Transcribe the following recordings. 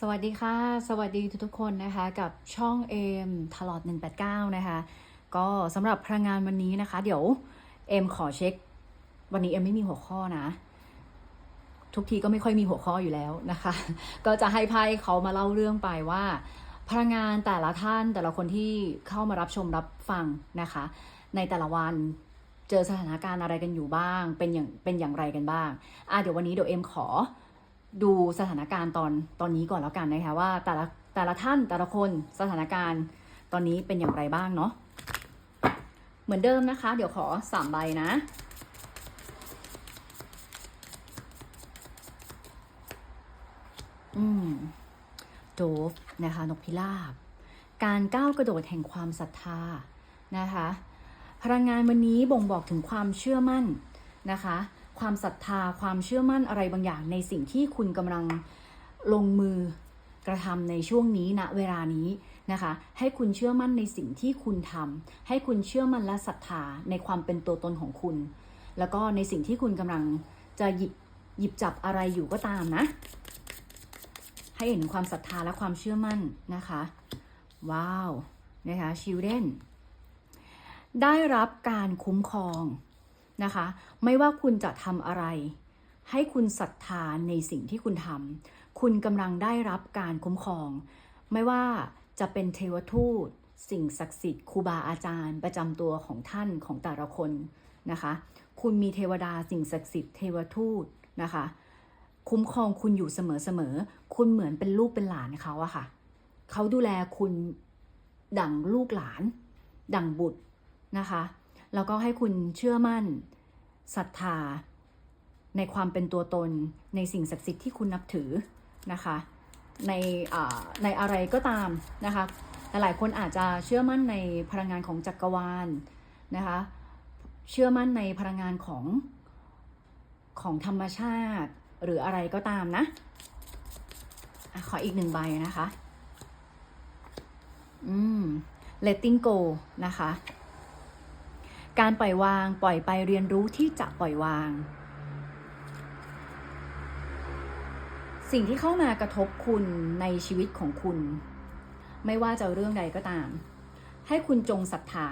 สวัสดีค่ะ สวัสดีทุกๆคนนะคะกับช่องเอมตลอด 189 นะคะ ก็สำหรับพลังงานวันนี้นะคะ เดี๋ยวเอมขอเช็ค วันนี้เอมไม่มีหัวข้อนะ ทุกทีก็ไม่ค่อยมีหัวข้ออยู่แล้วนะคะ ก็จะให้ไพ่เขามาเล่าเรื่องไปว่า พลังงานแต่ละท่านแต่ละคนที่เข้ามารับชมรับฟังนะคะ ในแต่ละวันเจอสถานการณ์อะไรกันอยู่บ้าง เป็นอย่างเป็นอย่างไรกันบ้างอะเดี๋ยววันนี้เดี๋ยวเอ็มขอ ดูสถานการณ์ตอนตอนนี้ก่อนแล้วกันนะคะว่าแต่ละแต่ละท่านแต่ละคนสถานการณ์ตอนนี้เป็นอย่างไรบ้างเนาะเหมือนเดิมนะคะ เดี๋ยวขอสามใบนะอืมโจฟนะคะนกพิราบ การก้าวกระโดดแห่งความศรัทธานะคะ พลังงานวันนี้บ่งบอกถึงความเชื่อมั่นนะคะ ความศรัทธาความเชื่อมั่นอะไรบางอย่างในสิ่งที่คุณกำลังลงมือกระทำในช่วงนี้ณเวลานี้นะคะ ให้คุณเชื่อมั่นในสิ่งที่คุณทำให้คุณเชื่อมั่นและศรัทธาในความเป็นตัวตนของคุณ แล้วก็ในสิ่งที่คุณกำลังจะหยิบหยิบจับอะไรอยู่ก็ตามนะ ให้เห็นความศรัทธาและความเชื่อมั่นนะคะ ว้าวนะคะชิลเดนได้รับการคุ้มครอง นะคะ ไม่ว่าคุณจะทำอะไร ให้คุณศรัทธาในสิ่งที่คุณทำคุณกำลังได้รับการคุ้มครอง ไม่ว่าจะเป็นเทวทูต สิ่งศักดิ์สิทธิ์ครูบาอาจารย์ ประจำตัวของท่านของแต่ละคนนะคะ คุณมีเทวดาสิ่งศักดิ์สิทธิ์เทวทูตนะคะ คุ้มครองคุณอยู่เสมอๆคุณเหมือนเป็นลูกเป็นหลานเขาอะค่ะเขาดูแลคุณดั่งลูกหลาน ดั่งบุตรนะคะ แล้วก็ให้คุณเชื่อมั่นศรัทธา ในความเป็นตัวตน ในสิ่งศักดิ์สิทธิ์ที่คุณนับถือนะคะ ในในอะไรก็ตามนะคะหลายคนอาจจะเชื่อมั่นในพลังงานของจักรวาลนะคะเชื่อมั่นในพลังงานของของธรรมชาติหรืออะไรก็ตามนะอะขออีกหนึ่งใบนะคะ อืม letting go นะคะ การปล่อยวางปล่อยไปเรียนรู้ที่จะปล่อยวาง สิ่งที่เข้ามากระทบคุณในชีวิตของคุณ ไม่ว่าจะเรื่องใดก็ตาม ให้คุณจงศรัทธา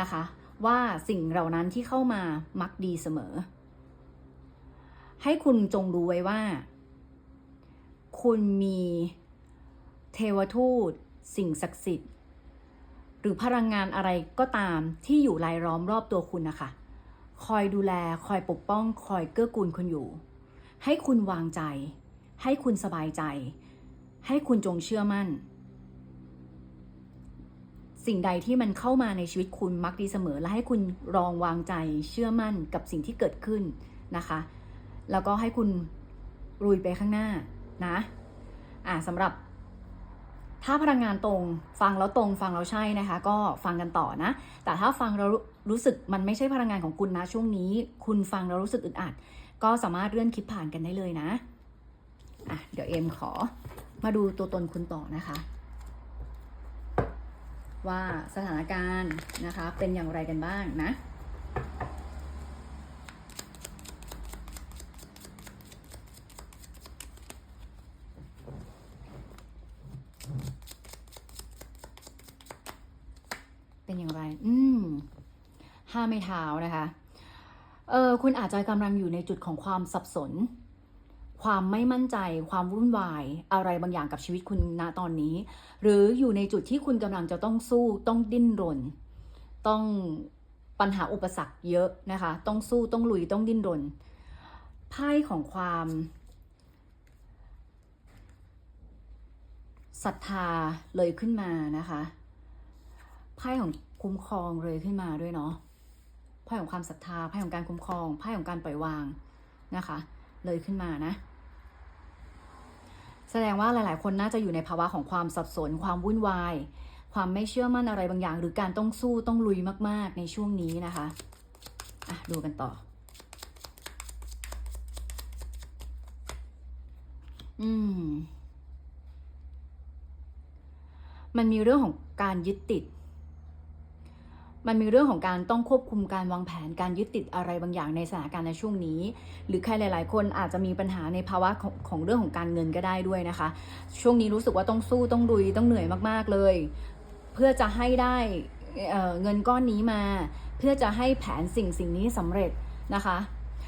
นะคะ ว่าสิ่งเหล่านั้นที่เข้ามามักดีเสมอ ให้คุณจงรู้ไว้ว่า คุณมีเทวทูต สิ่งศักดิ์สิทธิ์ หรือพลังงานอะไรก็ตามที่อยู่รายล้อมรอบตัวคุณนะคะ คอยดูแล คอยปกป้อง คอยเกื้อกูลคุณอยู่ ให้คุณวางใจ ให้คุณสบายใจ ให้คุณจงเชื่อมั่น สิ่งใดที่มันเข้ามาในชีวิตคุณมักดีเสมอ และให้คุณลองวางใจ เชื่อมั่นกับสิ่งที่เกิดขึ้นนะคะ แล้วก็ให้คุณลุยไปข้างหน้านะ อ่าสำหรับ ถ้าพลังงานตรงฟังแล้วตรงฟังแล้วใช่นะคะ ก็ฟังกันต่อนะ แต่ถ้าฟังแล้วรู้สึกมันไม่ใช่พลังงานของคุณนะช่วงนี้ คุณฟังแล้วรู้สึกอึดอัด ก็สามารถเลื่อนคลิปผ่านกันได้เลยนะอะเดี๋ยวเอ็มขอมาดูตัวตนคุณต่อนะคะ ว่าสถานการณ์นะคะเป็นอย่างไรกันบ้างนะายอืมห้าไม่เท้านะคะ เออคุณอาจจะกำลังอยู่ในจุดของความสับสน ความไม่มั่นใจ ความวุ่นวาย อะไรบางอย่างกับชีวิตคุณณตอนนี้ หรืออยู่ในจุดที่คุณกำลังจะต้องสู้ ต้องดิ้นรน ต้องปัญหาอุปสรรคเยอะนะคะ ต้องสู้ ต้องลุย ต้องดิ้นรน ไพ่ของความศรัทธาเลยขึ้นมานะคะ ไพ่ของ คุ้มครองเลยขึ้นมาด้วยเนาะไพ่ของความศรัทธาไพ่ของการคุ้มครองไพ่ของการปล่อยวางนะคะ เลยขึ้นมานะ แสดงว่าหลาย ๆ คนน่าจะอยู่ในภาวะของความสับสน ความวุ่นวาย ความไม่เชื่อมั่นอะไรบางอย่าง หรือการต้องสู้ต้องลุยมาก ๆ ในช่วงนี้นะคะอะดูกันต่อ อืมมันมีเรื่องของการยึดติด มันมีเรื่องของการต้องควบคุมการวางแผนการยึดติดอะไรบางอย่างในสถานการณ์ในช่วงนี้ หรือใครหลาย ๆ คนอาจจะมีปัญหาในภาวะของของเรื่องของการเงินก็ได้ด้วยนะคะ ช่วงนี้รู้สึกว่าต้องสู้ต้องดุยต้องเหนื่อยมาก ๆ เลย เพื่อจะให้ได้เเงินก้อนนี้มา เพื่อจะให้แผนสิ่งสิ่งนี้สำเร็จนะคะ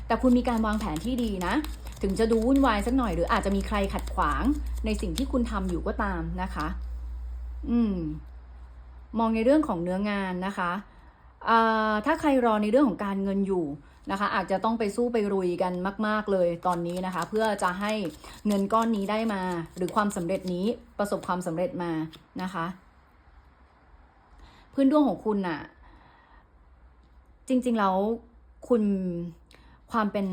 แต่คุณมีการวางแผนที่ดีนะ ถึงจะดูวุ่นวายสักหน่อย หรืออาจจะมีใครขัดขวางในสิ่งที่คุณทำอยู่ก็ตามนะคะ อืม มองในเรื่องของเนื้องานนะคะถ้าใครรอในเรื่องของการเงินอยู่นะคะ อาจจะต้องไปสู้ไปรุยกันมาก ๆ เลยตอนนี้นะคะ เพื่อจะให้เงินก้อนนี้ได้มา หรือความสำเร็จนี้ประสบความสำเร็จมานะคะ พื้นดวงของคุณน่ะ จริง ๆ แล้วคุณความเป็น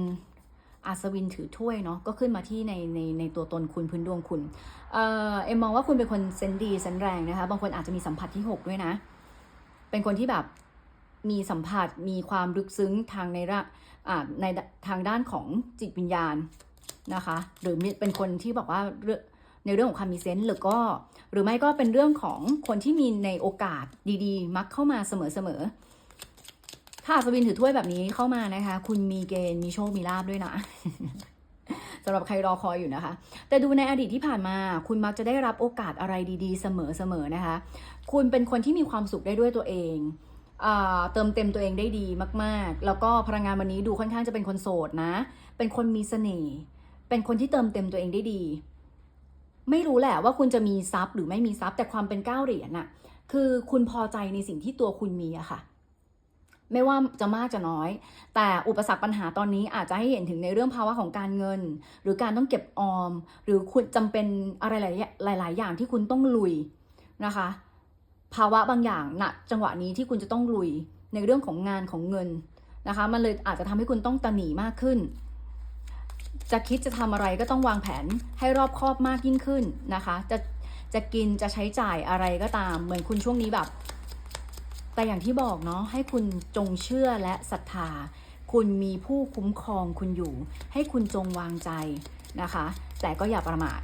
อัศวินถือถ้วยเนาะก็ขึ้นมาที่ในในในตัวตนคุณพื้นดวงคุณ เออเอ็มมองว่าคุณเป็นคนเซนดีเซนแรงนะคะ บางคนอาจจะมีสัมผัสที่ 6 ด้วยนะ เป็นคนที่แบบมีสัมผัสมีความลึกซึ้งทางในระอ่าในทางด้านของจิตวิญญาณนะคะ หรือเป็นคนที่บอกว่าเรื่องในเรื่องของความมีเซนส์หรือก็หรือไม่ก็เป็นเรื่องของคนที่มีในโอกาสดีๆ มักเข้ามาเสมอๆ ถ้าอัศวินถือถ้วยแบบนี้เข้ามานะคะ คุณมีเกณฑ์มีโชคมีลาบด้วยนะสำหรับใครรอคอยอยู่นะคะ แต่ดูในอดีตที่ผ่านมา คุณมักจะได้รับโอกาสอะไรดีๆ เสมอๆนะคะ คุณเป็นคนที่มีความสุขได้ด้วยตัวเองเติมเต็มตัวเองได้ดีมากๆ แล้วก็พลังงานวันนี้ดูค่อนข้างจะเป็นคนโสดนะ เป็นคนมีเสน่ห์ เป็นคนที่เติมเต็มตัวเองได้ดี ไม่รู้แหละว่าคุณจะมีทรัพย์หรือไม่มีทรัพย์ แต่ความเป็นเก้าเหรียญน่ะ คือคุณพอใจในสิ่งที่ตัวคุณมีอะค่ะ ไม่ว่าจะมากจะน้อย แต่อุปสรรคปัญหาตอนนี้อาจจะให้เห็นถึงในเรื่องภาวะของการเงิน หรือการต้องเก็บออม หรือคุณจำเป็นอะไรหลายหลายอย่างที่คุณต้องลุยนะคะ ภาวะบางอย่างณจังหวะนี้ที่คุณจะต้องลุยในเรื่องของงานของเงินนะคะ มันเลยอาจจะทำให้คุณต้องตะหนีมากขึ้น จะคิดจะทำอะไรก็ต้องวางแผนให้รอบคอบมากยิ่งขึ้นนะคะ จะจะกินจะใช้จ่ายอะไรก็ตาม เหมือนคุณช่วงนี้แบบ แต่อย่างที่บอกเนาะให้คุณจงเชื่อและศรัทธา คุณมีผู้คุ้มครองคุณอยู่ ให้คุณจงวางใจนะคะ แต่ก็อย่าประมาท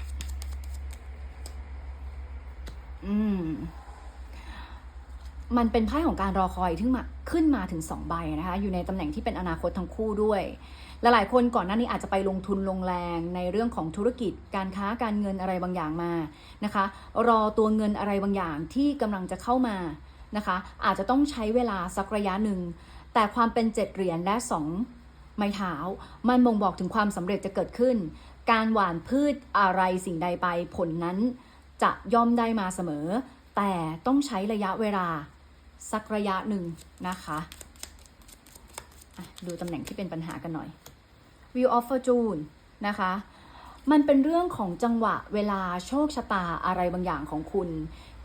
อืมมันเป็นไพ่ของการรอคอยที่มาขึ้นมาถึงสองใบนะคะ อยู่ในตำแหน่งที่เป็นอนาคตทั้งคู่ด้วย หลายๆคนก่อนหน้านี้อาจจะไปลงทุนลงแรงในเรื่องของธุรกิจ การค้าการเงินอะไรบางอย่างมานะคะ รอตัวเงินอะไรบางอย่างที่กำลังจะเข้ามา นะคะ อาจจะต้องใช้เวลาสักระยะหนึ่ง แต่ความเป็นเจ็ดเหรียญและสองไม้เท้า มันบ่งบอกถึงความสำเร็จจะเกิดขึ้น การหว่านพืชอะไรสิ่งใดไปผลนั้นจะย่อมได้มาเสมอ แต่ต้องใช้ระยะเวลาสักระยะหนึ่งนะคะอะดูตำแหน่งที่เป็นปัญหากันหน่อย View of Fortune นะคะ มันเป็นเรื่องของจังหวะเวลาโชคชะตาอะไรบางอย่างของคุณ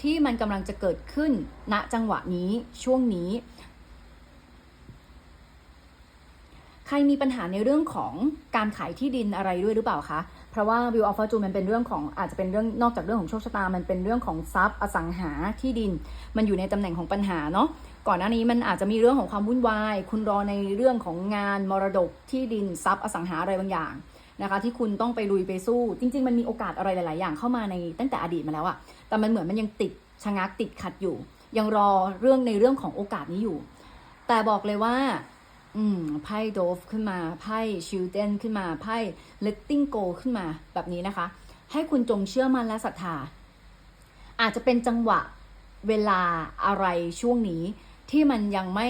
ที่มันกำลังจะเกิดขึ้นณจังหวะนี้ช่วงนี้ ใครมีปัญหาในเรื่องของการขายที่ดินอะไรด้วยหรือเปล่าคะเพราะว่า View of Fortune มันเป็นเรื่องของอาจจะเป็นเรื่องนอกจากเรื่องของโชคชะตา มันเป็นเรื่องของทรัพย์อสังหาที่ดิน มันอยู่ในตำแหน่งของปัญหาเนาะก่อนหน้านี้มันอาจจะมีเรื่องของความวุ่นวาย คุณรอในเรื่องของงานมรดกที่ดินทรัพย์อสังหาอะไรบางอย่าง นะคะ ที่คุณต้องไปลุยไปสู้ จริง ๆ มันมีโอกาสอะไรหลาย ๆ อย่างเข้ามาในตั้งแต่อดีตมาแล้วอะแต่มันเหมือนมันยังติดชะงักติดขัดอยู่ ยังรอเรื่องในเรื่องของโอกาสนี้อยู่ แต่บอกเลยว่า อืมไพ่โดฟขึ้นมาไพ่ชิลเดนขึ้นมาไพ่ letting go ขึ้นมาแบบนี้นะคะ ให้คุณจงเชื่อมั่นและศรัทธา อาจจะเป็นจังหวะเวลาอะไรช่วงนี้ที่มันยังไม่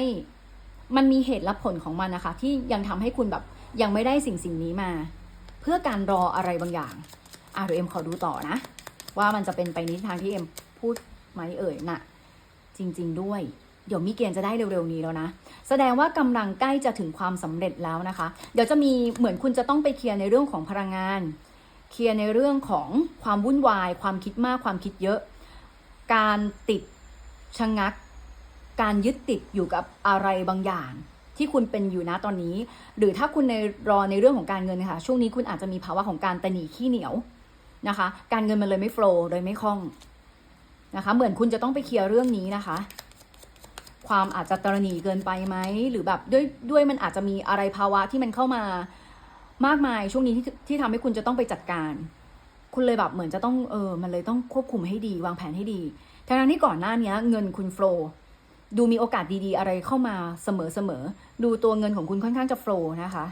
มันมีเหตุและผลของมันนะคะ ที่ยังทำให้คุณแบบยังไม่ได้สิ่งสิ่งนี้มา พื่อการรออะไรบางอย่างอะเดี๋ยวเอ็มขอดูต่อนะ ว่ามันจะเป็นไปในทิทางที่เอ็มพูดไหมเอ่ยน่ะ จริง ๆ ด้วยเดี๋ยวมีเกณฑ์จะได้เร็วๆนี้แล้วนะ แสดงว่ากำลังใกล้จะถึงความสำเร็จแล้วนะคะ เดี๋ยวจะมีเหมือนคุณจะต้องไปเคลียร์ในเรื่องของพลังงาน เคลียร์ในเรื่องของความวุ่นวาย ความคิดมาก ความคิดเยอะ การติดชะงัก การยึดติดอยู่กับอะไรบางอย่าง ที่คุณเป็นอยู่นะตอนนี้ หรือถ้าคุณในรอในเรื่องของการเงินค่ะช่วงนี้คุณอาจจะมีภาวะของการตะหนีขี้เหนียวนะคะ การเงินมันเลยไม่โฟล์โดยไม่คล่องนะคะ เหมือนคุณจะต้องไปเคลียร์เรื่องนี้นะคะ ความอาจจะตรณีเกินไปไหมหรือแบบด้วยด้วยมันอาจจะมีอะไรภาวะที่มันเข้ามามากมายช่วงนี้ที่ที่ทำให้คุณจะต้องไปจัดการ คุณเลยแบบเหมือนจะต้องเออมันเลยต้องควบคุมให้ดี วางแผนให้ดีทั้งนั้นที่ก่อนหน้านี้เงินคุณโฟล์ ดูมีโอกาสดีๆ อะไรเข้ามาเสมอๆ ดูตัวเงินของคุณค่อนข้างจะโฟล์นะคะ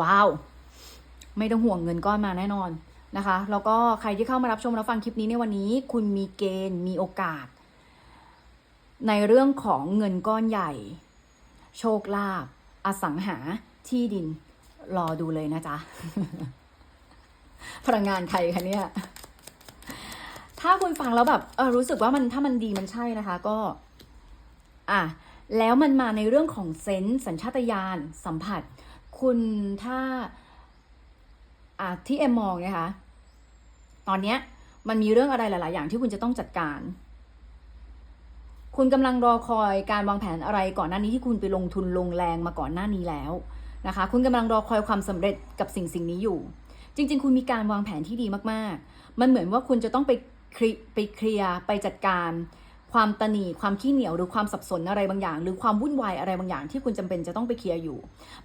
ว้าว ไม่ต้องห่วงเงินก้อนมาแน่นอนนะคะ แล้วก็ใครที่เข้ามารับชมรับฟังคลิปนี้ในวันนี้ คุณมีเกณฑ์มีโอกาส ในเรื่องของเงินก้อนใหญ่ โชคลาภอสังหาที่ดิน รอดูเลยนะจ๊ะ พลังงานใครคะเนี่ย ถ้าคุณฟังแล้วแบบเออรู้สึกว่ามันถ้ามันดีมันใช่นะคะ ก็ อะแล้วมันมาในเรื่องของเซนส์สัญชาตญาณสัมผัส คุณถ้าอะที่เอ็มมองนะคะ ตอนเนี้ยมันมีเรื่องอะไรหลาย ๆ อย่างที่คุณจะต้องจัดการ คุณกำลังรอคอยการวางแผนอะไรก่อนหน้านี้ที่คุณไปลงทุนลงแรงมาก่อนหน้านี้แล้วนะคะ คุณกำลังรอคอยความสำเร็จกับสิ่งสิ่งนี้อยู่ จริง ๆ คุณมีการวางแผนที่ดีมาก ๆ มันเหมือนว่าคุณจะต้องไปไปเคลียร์ไปจัดการ ความตนีความขี้เหนียวหรือความสับสนอะไรบางอย่าง หรือความวุ่นวายอะไรบางอย่าง ที่คุณจำเป็นจะต้องไปเคลียร์อยู่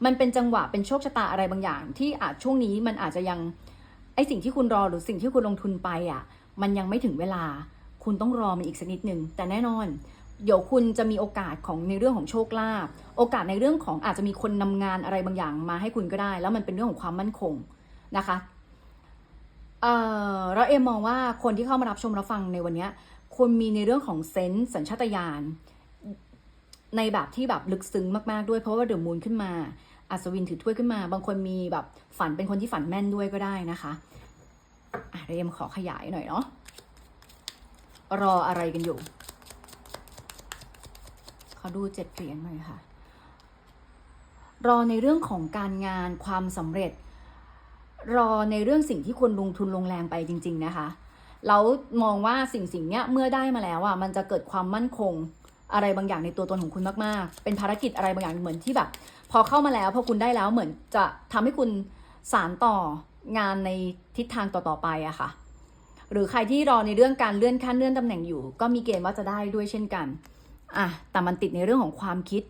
มันเป็นจังหวะเป็นโชคชะตาอะไรบางอย่าง ที่อาจช่วงนี้มันอาจจะยังไอสิ่งที่คุณรอหรือสิ่งที่คุณลงทุนไปอะ มันยังไม่ถึงเวลา คุณต้องรอมันอีกสักนิดหนึ่งแต่แน่นอนเดี๋ยวคุณจะมีโอกาสของในเรื่องของโชคลาภโอกาสในเรื่องของอาจจะมีคนนำงานอะไรบางอย่างมาให้คุณก็ได้ แล้วมันเป็นเรื่องของความมั่นคงนะคะเอ่อแล้วเอมมองว่าคนที่เข้ามารับชมรับฟังในวันนี้ คุณมีในเรื่องของเซนส์สัญชาตญาณในแบบที่แบบลึกซึ้งมาก ๆ ด้วยเพราะว่าเดอะมูนขึ้นมา อัศวินถือถ้วยขึ้นมา บางคนมีแบบฝันเป็นคนที่ฝันแม่นด้วยก็ได้นะคะอะเดี๋ยมขอขยายหน่อยเนาะรออะไรกันอยู่ ขอดูเจ็ดเหรียญหน่อยค่ะ รอในเรื่องของการงานความสำเร็จ รอในเรื่องสิ่งที่คนลงทุนลงแรงไปจริง ๆ นะคะ แล้วมองว่าสิ่งสิ่งเนี้ยเมื่อได้มาแล้วอะมันจะเกิดความมั่นคงอะไรบางอย่างในตัวตนของคุณมากๆ เป็นภารกิจอะไรบางอย่างเหมือนที่แบบ พอเข้ามาแล้วพอคุณได้แล้วเหมือนจะทำให้คุณสารต่องานในทิศทางต่อๆไปอะค่ะ หรือใครที่รอในเรื่องการเลื่อนขั้นเลื่อนตำแหน่งอยู่ ก็มีเกณฑ์ว่าจะได้ด้วยเช่นกันอะแต่มันติดในเรื่องของความคิด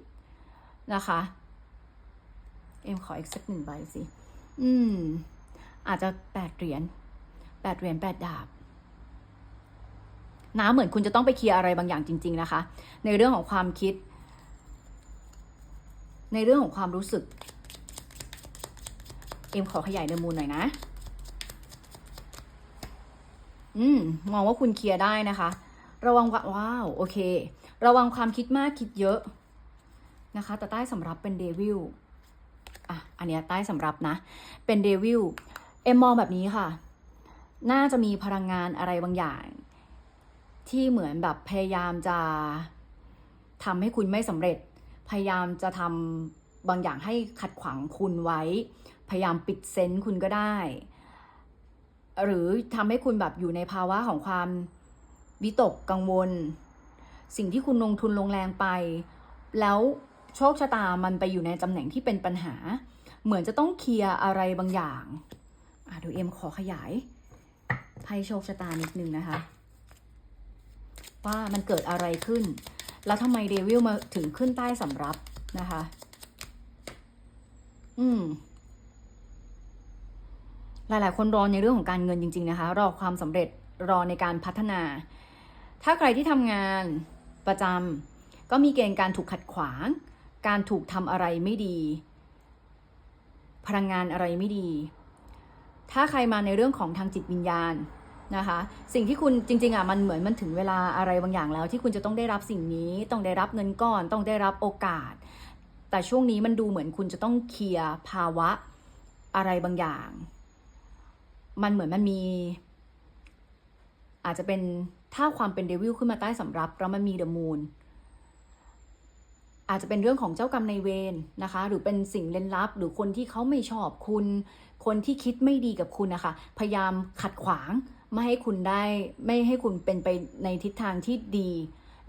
นะคะ เอ็มขออีกสักหนึ่งใบสิ อืม อาจจะแปดเหรียญแปดเหรียญแปดดาบ นะเหมือนคุณจะต้องไปเคลียร์อะไรบางอย่างจริง ๆ นะคะ ในเรื่องของความคิด ในเรื่องของความรู้สึก เอ็มขอขยายเดอมูลหน่อยนะ อืม มองว่าคุณเคลียร์ได้นะคะ ระวังว่าว้าว โอเค ระวังความคิดมากคิดเยอะนะคะ แต่ใต้สำรับเป็นเดวิลอะ อันเนี้ยใต้สำรับนะ เป็นเดวิล เอ็มมองแบบนี้ค่ะ น่าจะมีพลังงานอะไรบางอย่าง ที่เหมือนแบบพยายามจะทำให้คุณไม่สำเร็จ พยายามจะทำบางอย่างให้ขัดขวางคุณไว้ พยายามปิดเซนส์คุณก็ได้ หรือทำให้คุณแบบอยู่ในภาวะของความวิตกกังวล สิ่งที่คุณลงทุนลงแรงไป แล้วโชคชะตามันไปอยู่ในตำแหน่งที่เป็นปัญหา เหมือนจะต้องเคลียร์อะไรบางอย่างอะดี๋ยวเอ็มขอขยายไพ่โชคชะตานิดนึงนะคะ ว่ามันเกิดอะไรขึ้น แล้วทำไมเดวิลมาถึงขึ้นใต้สำรับนะคะ อืม หลาย ๆ คนรอในเรื่องของการเงินจริง ๆ นะคะ รอความสำเร็จรอในการพัฒนา ถ้าใครที่ทำงานประจำก็มีเกณฑ์การถูกขัดขวาง การถูกทำอะไรไม่ดี พลังงานอะไรไม่ดี ถ้าใครมาในเรื่องของทางจิตวิญญาณ นะคะ สิ่งที่คุณจริงๆอะมันเหมือนมันถึงเวลาอะไรบางอย่างแล้ว ที่คุณจะต้องได้รับสิ่งนี้ต้องได้รับเงินก้อน ต้องได้รับโอกาส แต่ช่วงนี้มันดูเหมือนคุณจะต้องเคลียร์ภาวะอะไรบางอย่าง มันเหมือนมันมี อาจจะเป็นถ้าความเป็นเดวิลขึ้นมาใต้สำรับแล้วมันมีเดอะมูนอาจจะเป็นเรื่องของเจ้ากรรมในายเวรนะคะ หรือเป็นสิ่งเล่นลับ หรือคนที่เขาไม่ชอบคุณ คนที่คิดไม่ดีกับคุณนะคะ พยายามขัดขวาง ไม่ให้คุณได้ ไม่ให้คุณเป็นไปในทิศทางที่ดี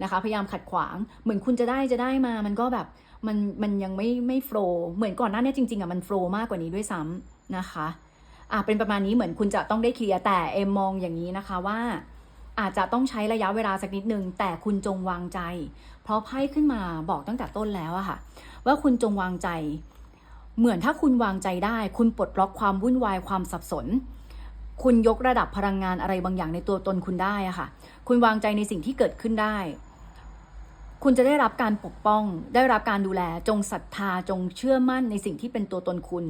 นะคะ พยายามขัดขวาง เหมือนคุณจะได้จะได้มา มันก็แบบมันมันยังไม่ไม่โฟล์เหมือนก่อนหน้านี้จริงๆอะมันโฟล์มากกว่านี้ด้วยซ้ำนะคะอะเป็นประมาณนี้เหมือนคุณจะต้องได้เคลียร์แต่เอ็มมองอย่างนี้นะคะว่า อาจจะต้องใช้ระยะเวลาสักนิดนึง แต่คุณจงวางใจ เพราะไพ่ขึ้นมาบอกตั้งแต่ต้นแล้วอะค่ะ ว่าคุณจงวางใจ เหมือนถ้าคุณวางใจได้ คุณปลดล็อกความวุ่นวายความสับสน คุณยกระดับพลังงานอะไรบางอย่างในตัวตนคุณได้อะค่ะ คุณวางใจในสิ่งที่เกิดขึ้นได้ คุณจะได้รับการปกป้อง ได้รับการดูแล จงศรัทธา จงเชื่อมั่นในสิ่งที่เป็นตัวตนคุณ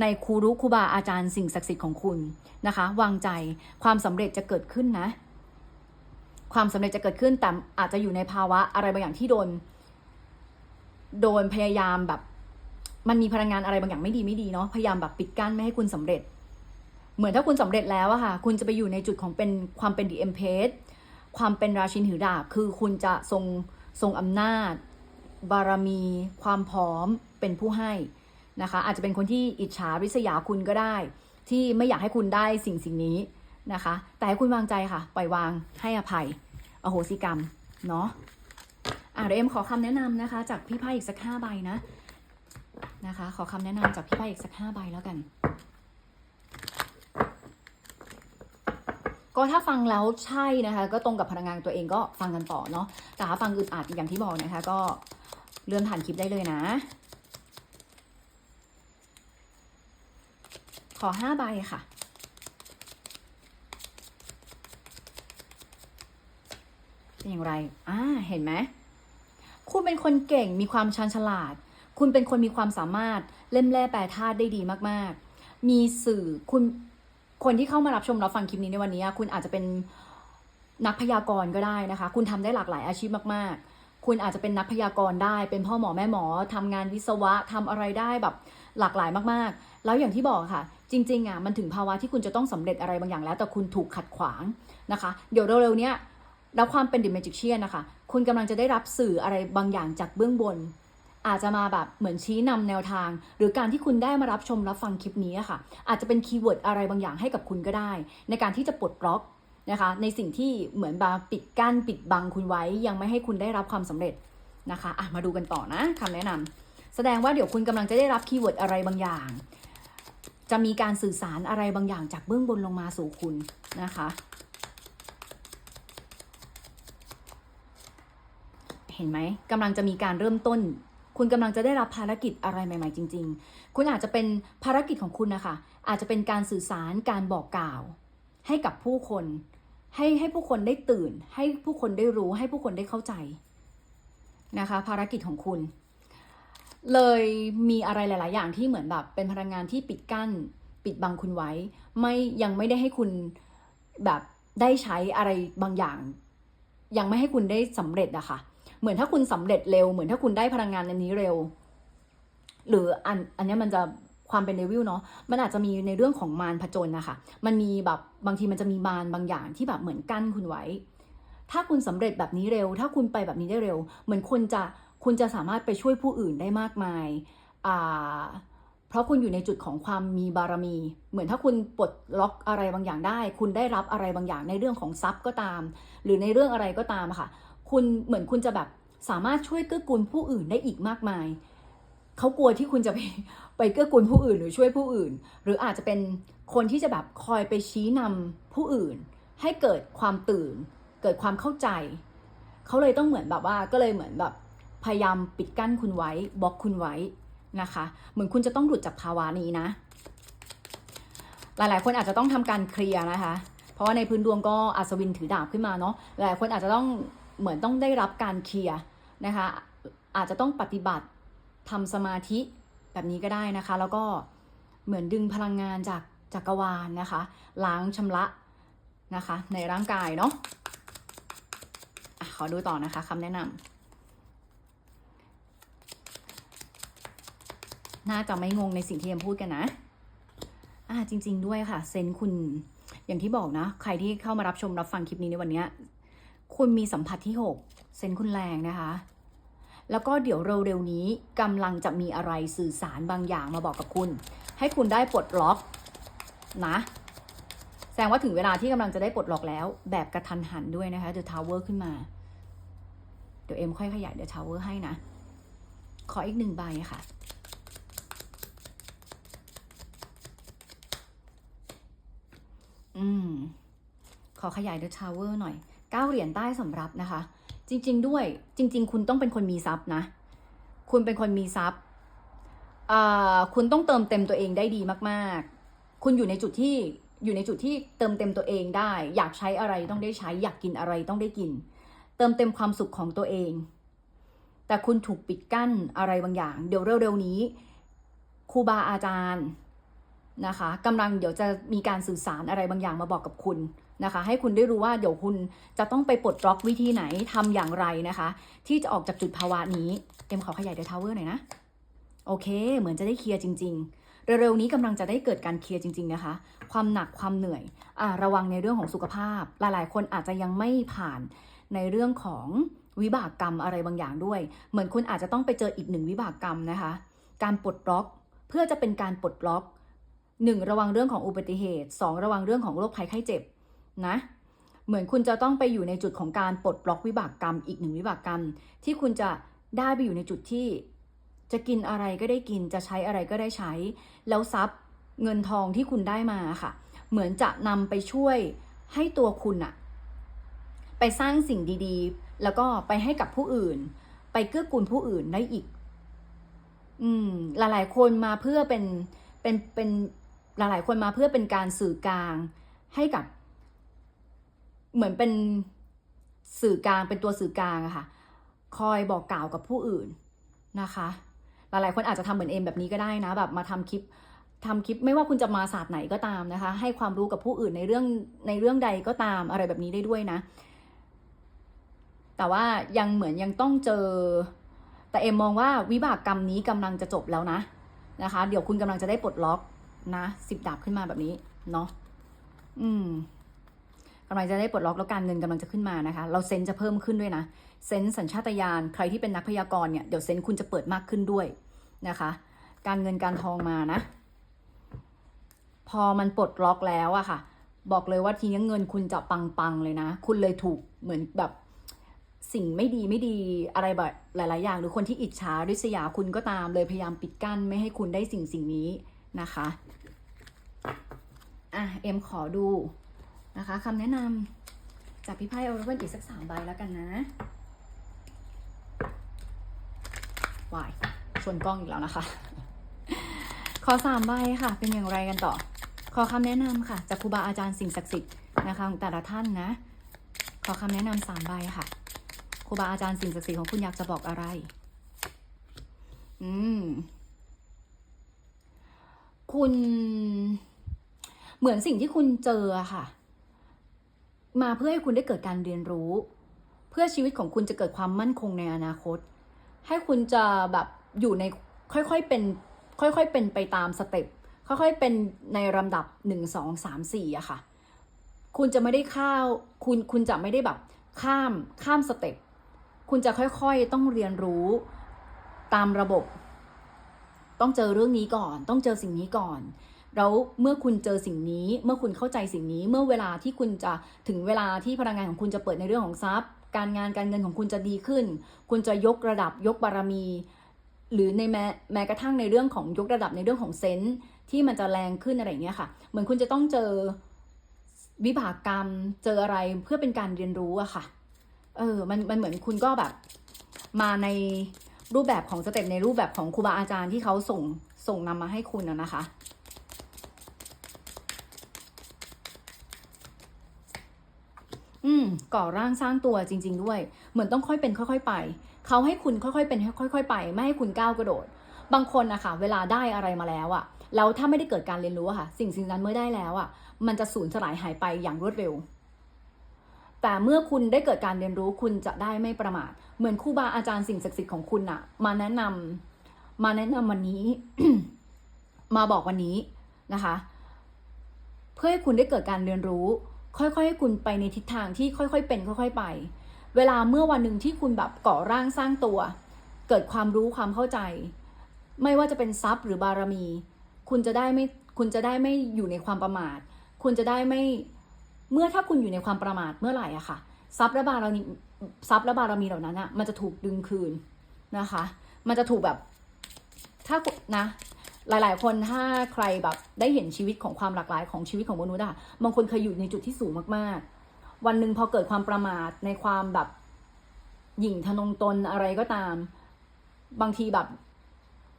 ในครูรุครูบาอาจารย์สิ่งศักดิ์สิทธิ์ของคุณนะคะ วางใจ ความสำเร็จจะเกิดขึ้นนะ ความสำเร็จจะเกิดขึ้น แต่อาจจะอยู่ในภาวะอะไรบางอย่างที่โดน โดนพยายามแบบ มันมีพลังงานอะไรบางอย่างไม่ดีไม่ดีเนาะ พยายามแบบปิดกั้นไม่ให้คุณสำเร็จ เหมือนถ้าคุณสำเร็จแล้วอะค่ะ คุณจะไปอยู่ในจุดของเป็นความเป็นดีเอ็มเพสความเป็นราชินถือดาบ คือคุณจะทรงทรงอำนาจ บารมี ความพร้อมเป็นผู้ให้นะคะ อาจจะเป็นคนที่อิจฉาริษยาคุณก็ได้ ที่ไม่อยากให้คุณได้สิ่งสิ่งนี้นะคะ แต่ให้คุณวางใจค่ะ ปล่อยวางให้อภัย อโหสิกรรม เนาะอะเดี๋ยวเอ็มขอคำแนะนำนะคะ จากพี่ไพ่อีกสักห้าใบนะนะคะ ขอคำแนะนำจากพี่ไพ่อีกสักห้าใบแล้วกัน ก็ถ้าฟังแล้วใช่นะคะ ก็ตรงกับพลังงานตัวเองก็ฟังกันต่อเนาะแต่ถ้าฟังอึดอัดอย่างที่บอกนะคะ ก็เลื่อนผ่านคลิปได้เลยนะ ขอห้าใบค่ะเป็นอย่างไรอ่าเห็นไหมคุณเป็นคนเก่งมีความชันฉลาด คุณเป็นคนมีความสามารถเล่มแร่แปลธาตุได้ดีมาก ๆ มีสื่อคุณ คนที่เข้ามารับชมรับฟังคลิปนี้ในวันนี้ คุณอาจจะเป็นนักพยากรณ์ก็ได้นะคะ คุณทำได้หลากหลายอาชีพมาก ๆ คุณอาจจะเป็นนักพยากรณ์ได้ เป็นพ่อหมอแม่หมอทำงานวิศวะทำอะไรได้แบบหลากหลายมากๆ แล้วอย่างที่บอกค่ะ จริงๆอะมันถึงภาวะที่คุณจะต้องสำเร็จอะไรบางอย่างแล้ว แต่คุณถูกขัดขวางนะคะ เดี๋ยวเร็วๆเนี้ยแล้วความเป็นดิเมจิเชียนนะคะ คุณกำลังจะได้รับสื่ออะไรบางอย่างจากเบื้องบน อาจจะมาแบบเหมือนชี้นำแนวทาง หรือการที่คุณได้มารับชมรับฟังคลิปนี้ค่ะ อาจจะเป็นคีย์เวิร์ดอะไรบางอย่างให้กับคุณก็ได้ ในการที่จะปลดล็อกนะคะในสิ่งที่เหมือนบาปิดกั้นปิดบังคุณไว้ ยังไม่ให้คุณได้รับความสำเร็จนะคะอะมาดูกันต่อนะคำแนะนำแสดงว่าเดี๋ยวคุณกำลังจะได้รับคีย์เวิร์ดอะไรบางอย่าง จะมีการสื่อสารอะไรบางอย่างจากเบื้องบนลงมาสู่คุณนะคะ เห็นไหมกำลังจะมีการเริ่มต้น คุณกำลังจะได้รับภารกิจอะไรใหม่ ๆ จริง ๆ คุณอาจจะเป็นภารกิจของคุณนะคะ อาจจะเป็นการสื่อสารการบอกกล่าว ให้กับผู้คน ให้ให้ผู้คนได้ตื่น ให้ผู้คนได้รู้ ให้ผู้คนได้เข้าใจนะคะ ภารกิจของคุณ เลยมีอะไรหลาย ๆ อย่างที่เหมือนแบบเป็นพลังงานที่ปิดกั้น ปิดบังคุณไว้ ไม่ยังไม่ได้ให้คุณแบบได้ใช้อะไรบางอย่าง ยังไม่ให้คุณได้สำเร็จอะค่ะ เหมือนถ้าคุณสำเร็จเร็ว เหมือนถ้าคุณได้พลังงานอันนี้เร็ว หรืออันอันนี้มันจะความเป็นเดวิลเนาะ มันอาจจะมีในเรื่องของมารผจญนะคะ มันมีแบบบางทีมันจะมีมารบางอย่างที่แบบเหมือนกั้นคุณไว้ ถ้าคุณสำเร็จแบบนี้เร็ว ถ้าคุณไปแบบนี้ได้เร็ว เหมือนคุณจะคุณจะสามารถไปช่วยผู้อื่นได้มากมาย อ่า เพราะคุณอยู่ในจุดของความมีบารมี เหมือนถ้าคุณปลดล็อกอะไรบางอย่างได้ คุณได้รับอะไรบางอย่างในเรื่องของทรัพย์ก็ตาม หรือในเรื่องอะไรก็ตามค่ะ คุณเหมือนคุณจะแบบสามารถช่วยเกื้อกูลผู้อื่นได้อีกมากมาย เขากลัวที่คุณจะไปไปเกื้อกูลผู้อื่นหรือช่วยผู้อื่น หรืออาจจะเป็นคนที่จะแบบคอยไปชี้นำผู้อื่น ให้เกิดความตื่น เกิดความเข้าใจ เขาเลยต้องเหมือนแบบว่าก็เลยเหมือนแบบพยายามปิดกั้นคุณไว้บล็อกคุณไว้นะคะ เหมือนคุณจะต้องหลุดจากภาวะนี้นะ หลายๆ คนอาจจะต้องทำการเคลียร์นะคะ เพราะว่าในพื้นดวงก็อัศวินถือดาบขึ้นมาเนาะหลายคนอาจจะต้อง เหมือนต้องได้รับการเคลียร์นะคะอาจจะต้องปฏิบัติทำสมาธิแบบนี้ก็ได้นะคะ แล้วก็เหมือนดึงพลังงานจากจักรวาลนะคะ ล้างชำระนะคะ ในร่างกายเนาะอะขอดูต่อนะคะคำแนะนำน่าจะไม่งงในสิ่งที่เอ็มพูดกันนะอ่าจริง ๆ ด้วยค่ะ เซนคุณอย่างที่บอกนะ ใครที่เข้ามารับชมรับฟังคลิปนี้ในวันเนี้ย คุณมีสัมผัสที่ 6 เซนคุณแรงนะคะ แล้วก็เดี๋ยวเร็วๆนี้กำลังจะมีอะไรสื่อสารบางอย่างมาบอกกับคุณ ให้คุณได้ปลดล็อกนะแสดงว่าถึงเวลาที่กำลังจะได้ปลดล็อกแล้ว แบบกระทันหันด้วยนะคะ The Tower ขึ้นมา เดี๋ยวเอ็มค่อยขยาย The Tower ให้นะ ขออีกหนึ่งใบค่ะอืม ขอขยาย The Tower หน่อย เก้าเหรียญใต้สำรับนะคะ จริง ๆ ด้วยจริง ๆ คุณต้องเป็นคนมีทรัพย์นะ คุณเป็นคนมีทรัพย์คุณต้องเติมเต็มตัวเองได้ดีมากๆ คุณอยู่ในจุดที่อยู่ในจุดที่เติมเต็มตัวเองได้ อยากใช้อะไรต้องได้ใช้ อยากกินอะไรต้องได้กิน เติมเต็มความสุขของตัวเอง แต่คุณถูกปิดกั้นอะไรบางอย่าง เดี๋ยวเร็วๆนี้ครูบาอาจารย์นะคะกำลังเดี๋ยวจะมีการสื่อสารอะไรบางอย่างมาบอกกับคุณ นะคะ ให้คุณได้รู้ว่าเดี๋ยวคุณจะต้องไปปลดล็อกวิธีไหนทำอย่างไรนะคะ ที่จะออกจากจุดภาวะนี้เอ็มขอขยายเดอะทาวเวอร์หน่อยนะโอเค เหมือนจะได้เคลียร์จริง ๆ เร็วๆนี้กำลังจะได้เกิดการเคลียร์จริง ๆ นะคะ ความหนักความเหนื่อยอ่าระวังในเรื่องของสุขภาพ หลายๆ คนอาจจะยังไม่ผ่านในเรื่องของวิบากกรรมอะไรบางอย่างด้วย เหมือนคุณอาจจะต้องไปเจออีกหนึ่งวิบากกรรมนะคะ การปลดล็อกเพื่อจะเป็นการปลดล็อกหนึ่งระวังเรื่องของอุบัติเหตุสองระวังเรื่องของโรคภัยไข้เจ็บ นะ เหมือนคุณจะต้องไปอยู่ในจุดของการปลดล็อกวิบากกรรม อีกหนึ่งวิบากกรรม ที่คุณจะได้ไปอยู่ในจุดที่ จะกินอะไรก็ได้กินจะใช้อะไรก็ได้ใช้ แล้วทรัพย์เงินทองที่คุณได้มาค่ะ เหมือนจะนำไปช่วยให้ตัวคุณอะไปสร้างสิ่งดีๆ แล้วก็ไปให้กับผู้อื่น ไปเกื้อกูลผู้อื่นได้อีก อืม หลายๆ คนมาเพื่อเป็นเป็นเป็นหลายๆ คนมาเพื่อเป็นการสื่อกลางให้กับ เหมือนเป็นสื่อกลางเป็นตัวสื่อกลางอะค่ะ คอยบอกกล่าวกับผู้อื่นนะคะ หลายๆคนอาจจะทำเหมือนเอมแบบนี้ก็ได้นะ แบบมาทำคลิปทำคลิปไม่ว่าคุณจะมาศาสตร์ไหนก็ตามนะคะ ให้ความรู้กับผู้อื่นในเรื่องในเรื่องใดก็ตามอะไรแบบนี้ได้ด้วยนะ แต่ว่ายังเหมือนยังต้องเจอ แต่เอ็มมองว่าวิบากกรรมนี้กำลังจะจบแล้วนะนะคะ เดี๋ยวคุณกำลังจะได้ปลดล็อกนะสิบดาบขึ้นมาแบบนี้เนาะอืม กำลังจะได้ปลดล็อกแล้วการเงินกำลังจะขึ้นมานะคะ เราเซนส์จะเพิ่มขึ้นด้วยนะ เซนส์สัญชาตญาณใครที่เป็นนักพยากรณ์เนี่ยเดี๋ยวเซนส์คุณจะเปิดมากขึ้นด้วยนะคะ การเงินการทองมานะ พอมันปลดล็อกแล้วอะค่ะ บอกเลยว่าทีนี้เงินคุณจะปังๆเลยนะ คุณเลยถูกเหมือนแบบสิ่งไม่ดีไม่ดีอะไรแบบหลาย ๆ อย่าง หรือคนที่อิจฉาริษยาคุณก็ตามเลยพยายามปิดกั้นไม่ให้คุณได้สิ่งสิ่งนี้นะคะ อะ เอ็มขอดู นะคะคำแนะนำจากพี่ไพ่เอาเวนอีกสักสามใบแล้วกันนะวายชนกล้องอีกแล้วนะคะ ขอสามใบค่ะ เป็นอย่างไรกันต่อ ขอคำแนะนำค่ะจากครูบาอาจารย์สิ่งศักดิ์สิทธิ์นะคะของแต่ละท่านนะ ขอคำแนะนำสามใบค่ะครูบาอาจารย์สิ่งศักดิ์สิทธิ์ของคุณอยากจะบอกอะไร อืม คุณ เหมือนสิ่งที่คุณเจอค่ะ มาเพื่อให้คุณได้เกิดการเรียนรู้ เพื่อชีวิตของคุณจะเกิดความมั่นคงในอนาคต ให้คุณจะแบบอยู่ในค่อยๆเป็นค่อยๆเป็นไปตามสเต็ปค่อยๆเป็นในลำดับหนึ่งสองสามสี่อะค่ะ คุณจะไม่ได้ข้าวคุณคุณจะไม่ได้แบบข้ามข้ามสเต็ปคุณจะค่อยๆต้องเรียนรู้ตามระบบ ต้องเจอเรื่องนี้ก่อน ต้องเจอสิ่งนี้ก่อน แล้วเมื่อคุณเจอสิ่งนี้ เมื่อคุณเข้าใจสิ่งนี้ เมื่อเวลาที่คุณจะถึงเวลาที่พลังงานของคุณจะเปิดในเรื่องของทรัพย์ การงานการเงินของคุณจะดีขึ้น คุณจะยกระดับยกบารมี หรือในแม้แม้กระทั่งในเรื่องของยกระดับในเรื่องของเซนส์ที่มันจะแรงขึ้นอะไรอย่างเงี้ยค่ะ เหมือนคุณจะต้องเจอวิบากกรรมเจออะไรเพื่อเป็นการเรียนรู้อะค่ะ เออ มันมันเหมือนคุณก็แบบ มาในรูปแบบของสเต็ปในรูปแบบของครูบาอาจารย์ที่เขาส่งส่งนำมาให้คุณนะนะคะ อืมก่อร่างสร้างตัวจริง ๆ ด้วย เหมือนต้องค่อยเป็นค่อย ๆ ไป เขาให้คุณค่อยๆเป็นค่อย ๆ ไป ไม่ให้คุณก้าวกระโดด บางคนนะคะเวลาได้อะไรมาแล้วอะแล้วถ้าไม่ได้เกิดการเรียนรู้อะค่ะ สิ่งสิ่งนั้นเมื่อได้แล้วอะมันจะสูญสลายหายไปอย่างรวดเร็ว แต่เมื่อคุณได้เกิดการเรียนรู้คุณจะได้ไม่ประมาท เหมือนครูบาอาจารย์สิ่งศักดิ์สิทธิ์ของคุณอะมาแนะนำมาแนะนำวันนี้ มาบอกวันนี้นะคะ เพื่อให้คุณได้เกิดการเรียนรู้ ค่อยๆให้คุณไปในทิศทางที่ค่อยๆเป็นค่อย ๆไป เวลาเมื่อวันหนึ่งที่คุณแบบก่อร่างสร้างตัว เกิดความรู้ความเข้าใจ ไม่ว่าจะเป็นทรัพย์หรือบารมี คุณจะได้ไม่คุณจะได้ไม่อยู่ในความประมาท คุณจะได้ไม่เมื่อถ้าคุณอยู่ในความประมาทเมื่อไหร่อะค่ะทรัพย์และบารมีทรัพย์และบารมีเหล่านั้นอะมันจะถูกดึงคืนนะคะ มันจะถูกแบบถ้านะ หลาย ๆ คนถ้าใครแบบได้เห็นชีวิตของความหลากหลายของชีวิตของมนุษย์อะบางคนเคยอยู่ในจุดที่สูงมากๆ วันหนึ่งพอเกิดความประมาทในความแบบหยิ่งทะนงตนอะไรก็ตาม บางทีแบบ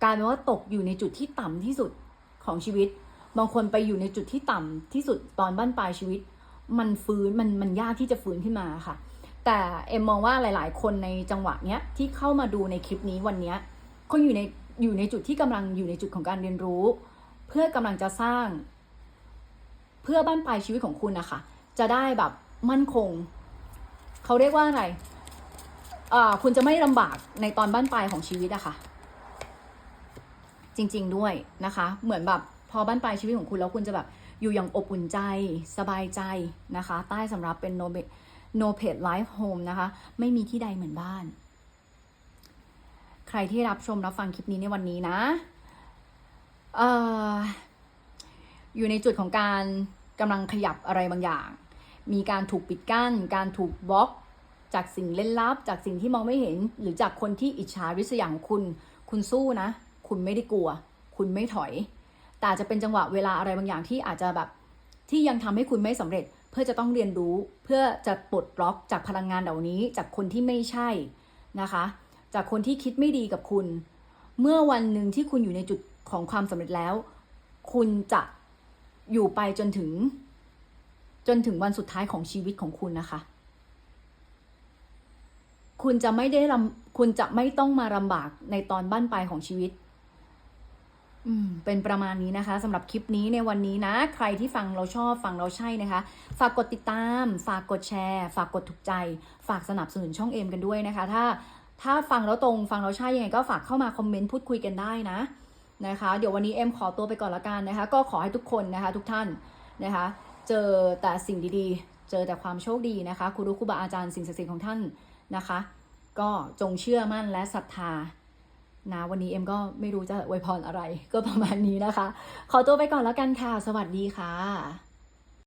กลายเป็นว่าตกอยู่ในจุดที่ต่ำที่สุดของชีวิต บางคนไปอยู่ในจุดที่ต่ำที่สุดตอนบ้านปลายชีวิต มันฟื้นมันมันยากที่จะฟื้นขึ้นมาค่ะ แต่เอ็มมองว่าหลาย ๆ คนในจังหวะเนี้ยที่เข้ามาดูในคลิปนี้วันเนี้ยคนอยู่ใน อยู่ในจุดที่กำลังอยู่ในจุดของการเรียนรู้ เพื่อกำลังจะสร้าง เพื่อบ้านปลายชีวิตของคุณนะคะ จะได้แบบมั่นคง เขาเรียกว่าอะไรคุณจะไม่ลำบากในตอนบ้านปลายของชีวิตอะค่ะ จริง ๆด้วยนะคะ เหมือนแบบพอบ้านปลายชีวิตของคุณแล้วคุณจะแบบอยู่อย่างอบอุ่นใจสบายใจนะคะ ใต้สำรับเป็น no no pet life home นะคะ ไม่มีที่ใดเหมือนบ้าน ใครที่รับชมรับฟังคลิปนี้ในวันนี้นะเอ่ออยู่ในจุดของการกำลังขยับอะไรบางอย่าง มีการถูกปิดกั้น การถูกบล็อก จากสิ่งเล่นลับ จากสิ่งที่มองไม่เห็น หรือจากคนที่อิจฉาริษยาของคุณ คุณสู้นะ คุณไม่ได้กลัว คุณไม่ถอย แต่จะเป็นจังหวะเวลาอะไรบางอย่างที่อาจจะแบบ ที่ยังทำให้คุณไม่สำเร็จ เพื่อจะต้องเรียนรู้ เพื่อจะปลดล็อกจากพลังงานเหล่านี้ จากคนที่ไม่ใช่นะคะ จากคนที่คิดไม่ดีกับคุณ เมื่อวันหนึ่งที่คุณอยู่ในจุดของความสำเร็จแล้ว คุณจะอยู่ไปจนถึง จนถึงวันสุดท้ายของชีวิตของคุณนะคะ คุณจะไม่ได้ลำคุณจะไม่ต้องมาลำบากในตอนบ้านปลายของชีวิตอืเป็นประมาณนี้นะคะสำหรับคลิปนี้ในวันนี้นะ ใครที่ฟังเราชอบฟังเราใช่นะคะ ฝากกดติดตาม ฝากกดแชร์ ฝากกดถูกใจ ฝากสนับสนุนช่องเอมกันด้วยนะคะ ถ้า ถ้าฟังแล้วตรงฟังแล้วใช่ยังไงก็ฝากเข้ามาคอมเมนต์พูดคุยกันได้นะนะคะ เดี๋ยววันนี้เอ็มขอตัวไปก่อนละกันนะคะ ก็ขอให้ทุกคนนะคะทุกท่านนะคะ เจอแต่สิ่งดีๆ เจอแต่ความโชคดีนะคะครูรุครูบาอาจารย์สิ่งศักดิ์สิทธิ์ของท่านนะคะ ก็จงเชื่อมั่นและศรัทธานะวันนี้เอ็มก็ไม่รู้จะอวยพรอะไร ก็ประมาณนี้นะคะ ขอตัวไปก่อนแล้วกันค่ะ สวัสดีค่ะ